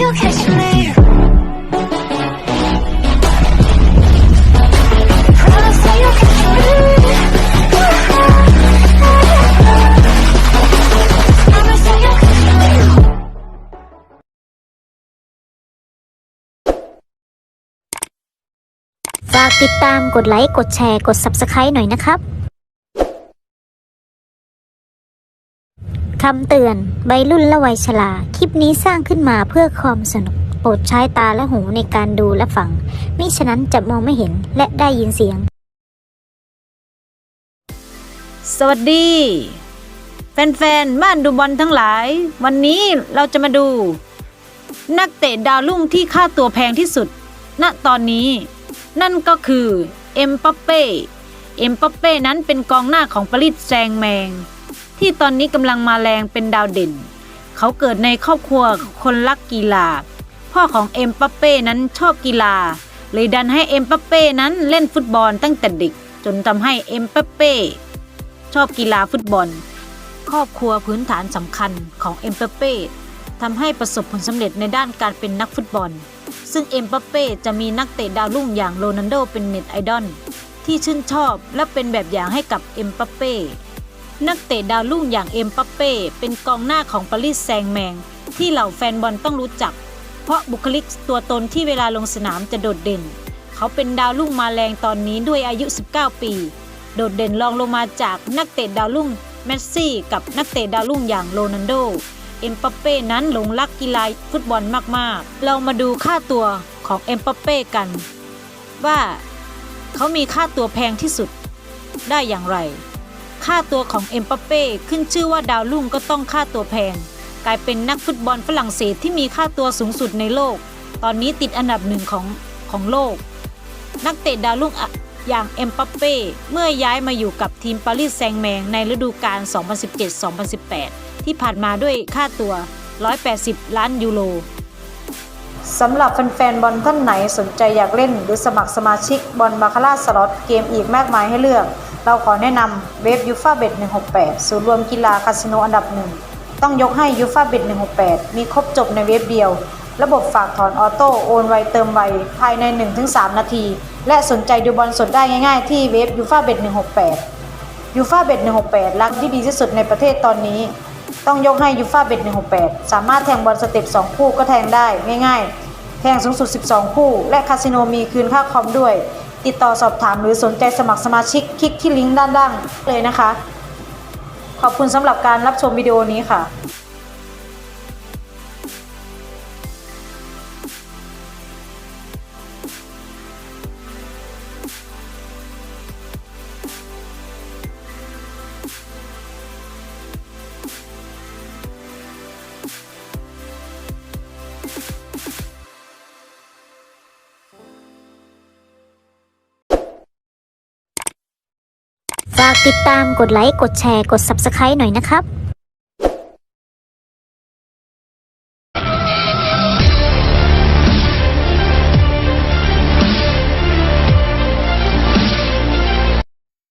you'll catch me. Promise that you'll catch me. Promise that you'll catch me. ฝากติดตามกดไลค์ กดแชร์ กด Subscribe หน่อยนะครับ คำเตือนใบรุ่นและวัยชรา คลิปนี้สร้างขึ้นมาเพื่อความสนุก โปรดใช้ตาและหูในการดูและฟัง มิฉะนั้นจะมองไม่เห็นและได้ยินเสียง สวัสดี แฟนๆบ้านดูบอลทั้งหลาย วันนี้เราจะมาดู นักเตะดาวรุ่งที่ค่าตัวแพงที่สุด ณตอนนี้ นั่นก็คือเอ็มปัปเป้เอ็มปัปเป้นั้นเป็นกองหน้าของปารีสแซงแมง ที่ตอนนี้กำลังมาแรงเป็นดาวเด่น เขาเกิดในครอบครัวคนรักกีฬา พ่อของเอ็มปัปเป้นั้นชอบกีฬา เลยดันให้เอ็มปัปเป้นั้นเล่นฟุตบอลตั้งแต่เด็ก จนทำให้เอ็มปัปเป้ชอบกีฬาฟุตบอล ครอบครัวพื้นฐานสำคัญของเอ็มเปเป้ทำให้ประสบผลสำเร็จในด้านการเป็นนักฟุตบอล ซึ่งเอ็มเปเป้จะมีนักเตะดาวรุ่งอย่างโรนัลโดเป็นเน็ตไอดอลที่ชื่นชอบและเป็นแบบอย่างให้กับเอ็มเปเป้ นักเตะดาวรุ่งอย่างเอ็มเปเป้เป็นกองหน้าของปารีสแซงแมง ที่เหล่าแฟนบอลต้องรู้จัก เพราะบุคลิกตัวตนที่เวลาลงสนามจะโดดเด่น เขาเป็นดาวรุ่งมาแรงตอนนี้ด้วยอายุ 19 ปี โดดเด่นรองลงมาจากนักเตะดาวรุ่งเมสซี่ กับนักเตะดาวรุ่งอย่างโรนัลโด เอ็มปัปเป้นั้นหลงรักกีฬาฟุตบอลมากๆ เรามาดูค่าตัวของเอ็มปัปเป้กัน ว่า เขามีค่าตัวแพงที่สุดได้อย่างไร ค่าตัวของเอ็มปัปเป้ขึ้นชื่อว่าดาวรุ่งก็ต้องค่าตัวแพง กลายเป็นนักฟุตบอลฝรั่งเศสที่มีค่าตัวสูงสุดในโลก ตอนนี้ติดอันดับหนึ่งของของโลก นักเตะดาวรุ่งอย่างเอ็มปัปเป้เมื่อย้ายมาอยู่กับทีมปารีสแซงแมงในฤดูกาล 2017-2018 ที่ผ่านมาด้วยค่าตัว 180 ล้านยูโรสำหรับแฟนๆบอลท่านไหนสนใจอยากเล่น หรือสมัครสมาชิกบอลบาคาร่าสล็อตเกมอีกมากมายให้เลือก เราขอแนะนำเว็บยูฟาเบ็ด168 ศูนย์รวมกีฬาคาสิโนอันดับหนึ่ง ต้องยกให้ยูฟาเบ็ด168 มีครบจบในเว็บเดียว ระบบฝากถอนออโต้โอนไวเติมไว ภายใน 1-3 นาที และสนใจดูบอลสดได้ง่ายๆ ที่เว็บยูฟาเบ็ด168ยูฟาเบ็ด168รักที่ดีที่สุดในประเทศตอนนี้ ต้องยกให้ยูฟาเบ็ด168 สามารถแทงบอลสเต็ป2คู่ก็แทงได้ง่าย ๆ แทงสูงสุด 12 คู่ และคาสิโนมีคืนค่าคอมด้วย ติดต่อสอบถามหรือสนใจสมัครสมาชิกคลิกที่ลิงก์ด้านล่างเลยนะคะ ขอบคุณสำหรับการรับชมวิดีโอนี้ค่ะ ฝากติดตามกดไลค์ กดแชร์ กด Subscribe หน่อยนะครับ